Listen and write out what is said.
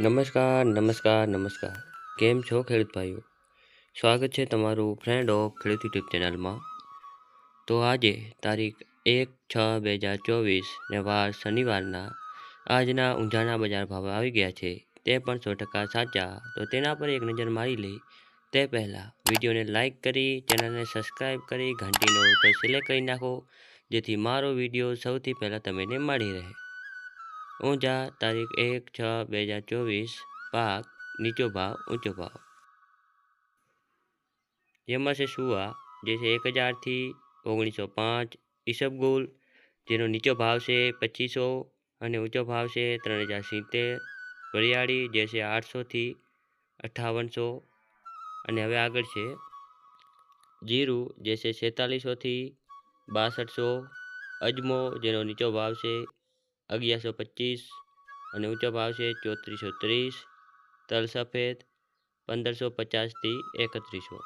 નમસ્કાર નમસ્કાર નમસ્કાર. કેમ છો ખેડૂત ભાઈઓ? સ્વાગત છે તમારું ફ્રેન્ડ ઓફ ખેડૂત યુટ્યુબ ચેનલમાં. તો આજે તારીખ એક છ બે હજાર ચોવીસ ને વાર શનિવારના આજના ઊંઝાના બજાર ભાવ આવી ગયા છે. તે પણ સો ટકા સાચા. તો તેના પર એક નજર મારી લઈ. તે પહેલાં વિડીયોને લાઇક કરી, ચેનલને સબસ્ક્રાઈબ કરી, ઘંટીનો ઉપર સિલેક્ટ કરી નાખો, જેથી મારો વીડિયો સૌથી પહેલાં તમને મળી. રહે ઊંઝા તારીખ એક, છ, બે હજાર ચોવીસ, પાક નીચો ભાવ, ઊંચો ભાવ. જેમાં છે સુવા, જે છે એક હજારથી ઓગણીસો પાંચ ઈસબગુલ જેનો નીચો ભાવ છે પચીસો અને ઊંચો ભાવ છે ત્રણ હજાર સિત્તેર. વરિયાળી, જે છે આઠસોથી અઠ્ઠાવનસો. અને હવે આગળ છે જીરું, જે છે છેતાલીસોથી બાસઠસો. અજમો, જેનો નીચો ભાવ છે અગિયારસો પચીસ અને ઊંચો ભાવ છે ચોત્રીસો ત્રીસ. તલ સફેદ પંદરસો પચાસથી એકત્રીસો.